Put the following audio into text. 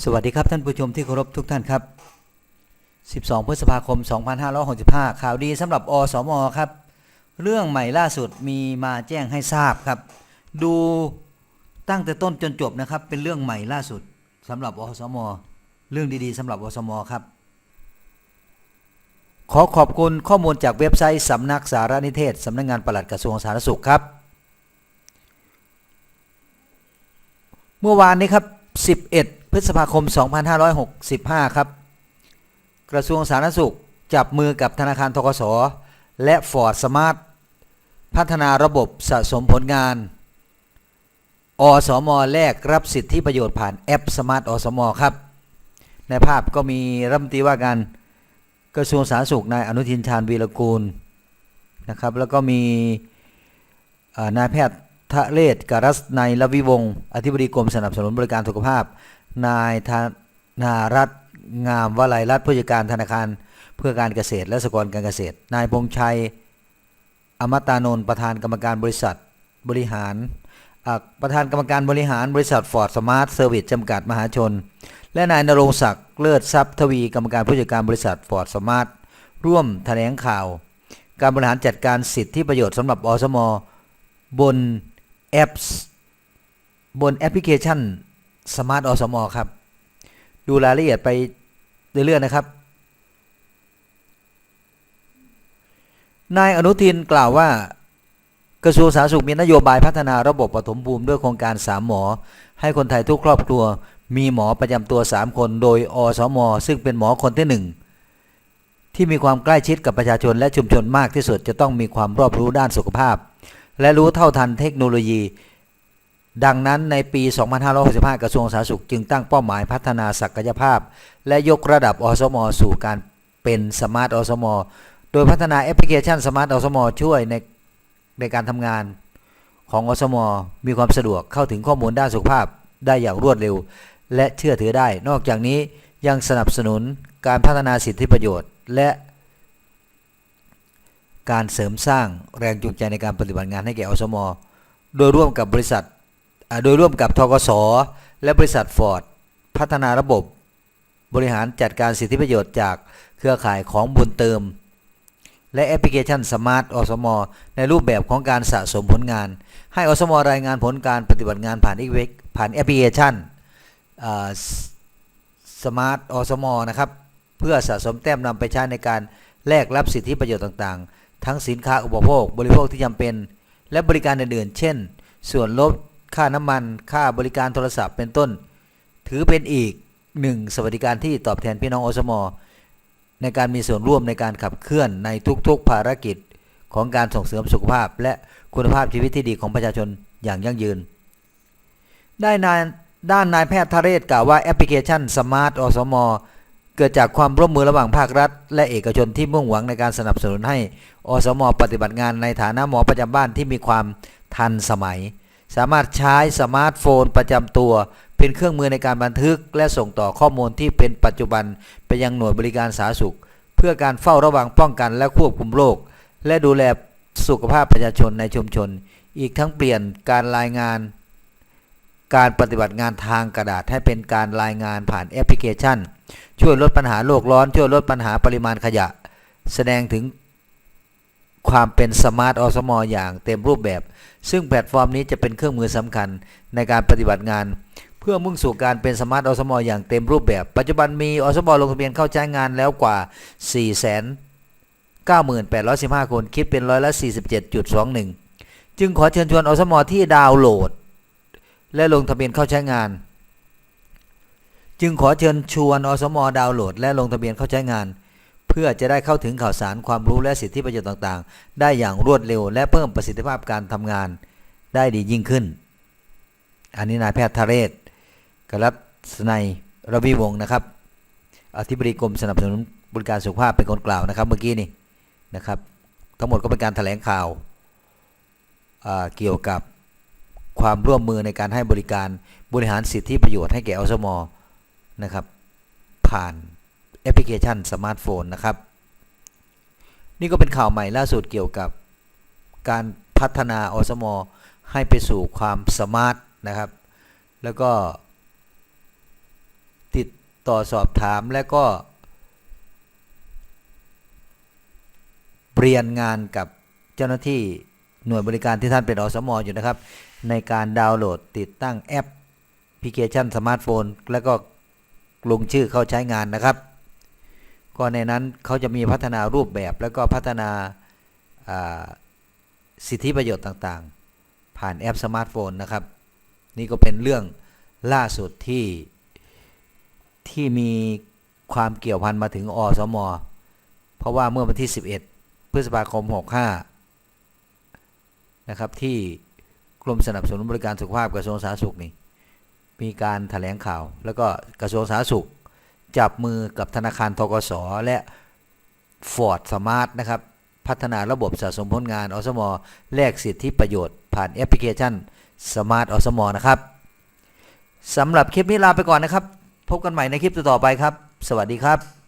สวัสดีครับท่านผู้ชมที่เคารพทุกท่านครับ 12 พฤษภาคม 2565 ข่าวดีสำหรับอสมครับ เรื่องใหม่ล่าสุดมีมาแจ้งให้ทราบครับ ดูตั้งแต่ต้นจนจบนะครับ เป็นเรื่องใหม่ล่าสุดสำหรับอสม เรื่องดีๆสำหรับอสมครับ ขอขอบคุณข้อมูลจากเว็บไซต์สำนักสารนิเทศสำนักงานปลัดกระทรวงสาธารณสุขครับ เมื่อวานนี้ครับ 11 พฤษภาคม 2565 ครับ กระทรวงสาธารณสุขจับมือกับธนาคารทกส และฟอร์ดสมาร์ทพัฒนาระบบสะสมผลงาน อสมแลกรับสิทธิประโยชน์ผ่านแอปสมาร์ทอสมครับ ในภาพก็มีรัฐมนตรีว่าการกระทรวงสาธารณสุขนายอนุทินชาญวีรกูลนะครับ แล้วก็มีนายแพทย์ทะเลศกรัสในยลวิวงศ์อธิบดีกรมสนับสนุนบริการสุขภาพ นายธนารัตน์งามวลัยรัตน์ผู้จัดการธนาคารเพื่อการเกษตรและสหกรณ์การเกษตร นายพงชัย อมตานนท์ประธานกรรมการบริษัทบริหารประธานกรรมการบริหารบริษัทฟอร์ดสมาร์ทเซอร์วิสจำกัดมหาชน และนายนรงศักดิ์เลิศทรัพย์ทวีกรรมการผู้จัดการบริษัทฟอร์ดสมาร์ทร่วมแถลงข่าว การบริหารจัดการสิทธิประโยชน์สำหรับอสม บนแอปบนแอปพลิเคชัน สมาร์ทอสมอครับ ดูรายละเอียดไปเรื่อยๆนะครับ นายอนุทินกล่าวว่ากระทรวงสาธารณสุขมีนโยบายพัฒนาระบบปฐมภูมิด้วยโครงการ3หมอ ให้คนไทยทุกครอบครัว มีหมอประจำตัว 3 คน โดยอสมซึ่งเป็นหมอคนที่ 1 ที่มีความใกล้ชิดกับประชาชนและชุมชนมากที่สุดจะต้องมีความรอบรู้ด้านสุขภาพ และรู้เท่าทันเทคโนโลยี ดังนั้นในปี 2565 กระทรวงสาธารณสุขจึงตั้งเป้าหมายพัฒนาศักยภาพ และยกระดับอสม สู่การเป็นสมาร์ทอสม โดยพัฒนาแอปพลิเคชันสมาร์ทอสม ช่วยในในการทำงานของอสม มีความสะดวกเข้าถึงข้อมูลด้านสุขภาพได้อย่างรวดเร็ว และเชื่อถือได้ นอกจากนี้ยังสนับสนุนการพัฒนาสิทธิประโยชน์ และการเสริมสร้างแรงจูงใจในการปฏิบัติงานให้แก่อสม โดยร่วมกับบริษัท โดยร่วมกับทกสและบริษัทฟอร์ดพัฒนาระบบบริหารจัดการสิทธิประโยชน์จากเครือข่ายของบุญเติม และแอปพลิเคชันสมาร์ทอสมในรูปแบบของการสะสมผลงาน ให้อสมรายงานผลการปฏิบัติงานผ่านอีเวกผ่านแอปพลิเคชันสมาร์ทอสมนะครับ เพื่อสะสมแต้มนำไปใช้ในการแลกรับสิทธิประโยชน์ต่างๆ ทั้งสินค้าอุปโภค บริโภคที่จำเป็น และบริการอื่นๆ เช่น ส่วนลด ค่าน้ำมัน ค่าบริการโทรศัพท์เป็นต้น ถือเป็นอีกหนึ่งสวัสดิการที่ตอบแทนพี่น้องอสมในการมีส่วนร่วมในการขับเคลื่อนในทุกๆภารกิจของการส่งเสริมสุขภาพ และคุณภาพชีวิตที่ดีของประชาชนอย่างยั่งยืน ได้นายด้านนายแพทย์ทะเรศกล่าวว่าแอปพลิเคชันสมาร์ทอสมเกิดจากความร่วมมือระหว่างภาครัฐ และเอกชนที่มุ่งหวังในการสนับสนุนให้อสม ปฏิบัติงานในฐานะหมอประจำบ้านที่มีความทันสมัย สามารถใช้สมาร์ทโฟนประจำตัว เป็นเครื่องมือในการบันทึก และส่งต่อข้อมูลที่เป็นปัจจุบันไปยังหน่วยบริการสาธารณสุข เพื่อการเฝ้าระวังป้องกันและควบคุมโรคและดูแลสุขภาพประชาชนในชุมชน อีกทั้งเปลี่ยนการรายงาน การปฏิบัติงานทางกระดาษให้เป็นการรายงานผ่านแอปพลิเคชัน ช่วยลดปัญหาโลกร้อน ช่วยลดปัญหาปริมาณขยะ แสดงถึง ความเป็นสมาร์ทอสมออย่างเต็มรูปแบบ ซึ่งแพลตฟอร์มนี้จะเป็นเครื่องมือสำคัญในการปฏิบัติงาน เพื่อมุ่งสู่การเป็นสมาร์ทอสมออย่างเต็มรูปแบบ ปัจจุบันมีอสมอลงทะเบียนเข้าใช้งานแล้วกว่า4 9 8 1 5 คน คิดเป็นร้อยละ 47.21 จึงขอเชิญชวนอสมอที่ดาวน์โหลด และลงทะเบียนเข้าใช้งาน จึงขอเชิญชวนอสมอดาวน์โหลด และลงทะเบียนเข้าใช้งาน เพื่อจะได้เข้าถึงข่าวสารความรู้และสิทธิประโยชน์ต่างๆ ได้อย่างรวดเร็ว และเพิ่มประสิทธิภาพการทำงานได้ดียิ่งขึ้น อันนี้นายแพทย์ทะเรศกรัศนัยระวิวงศ์นะครับ อธิบดีกรมสนับสนุนบริการสุขภาพเป็นคนกล่าวนะครับ เมื่อกี้นี่นะครับ ทั้งหมดก็เป็นการแถลงข่าวเกี่ยวกับความร่วมมือในการให้บริการบริหารสิทธิประโยชน์ให้แก่อสมนะครับ ผ่าน แอปพลิเคชันสมาร์ทโฟนนะครับ นี่ก็เป็นข่าวใหม่ล่าสุดเกี่ยวกับการพัฒนาอสมให้ไปสู่ความสมาร์ทนะครับ แล้วก็ติดต่อสอบถามและก็เรียนงานกับเจ้าหน้าที่หน่วยบริการที่ท่านเป็นอสมอยู่นะครับ ในการดาวน์โหลดติดตั้งแอปพลิเคชันสมาร์ทโฟน แล้วก็ลงชื่อเข้าใช้งานนะครับ ก็ในนั้นเขาจะมีพัฒนารูปแบบแล้วก็พัฒนาสิทธิประโยชน์ต่างๆ ผ่านแอปสมาร์ทโฟนนะครับ นี่ก็เป็นเรื่องล่าสุดที่ที่มีความเกี่ยวพันมาถึงอสม เพราะว่าเมื่อวันที่ 11 พฤษภาคม 65 นะครับ ที่กรมสนับสนุนบริการสุขภาพกระทรวงสาธารณสุขนี่มีการถแถลงข่าว แล้วก็กระทรวงสาธารณสุข จับมือกับธนาคารทกสและ Ford Smart นะครับ พัฒนาระบบสะสมผลงานอสมแลกสิทธิประโยชน์ ผ่านแอปพลิเคชัน Smart อสมนะครับสำหรับคลิปนี้ลาไปก่อนนะครับ พบกันใหม่ในคลิปต่อไปครับ สวัสดีครับ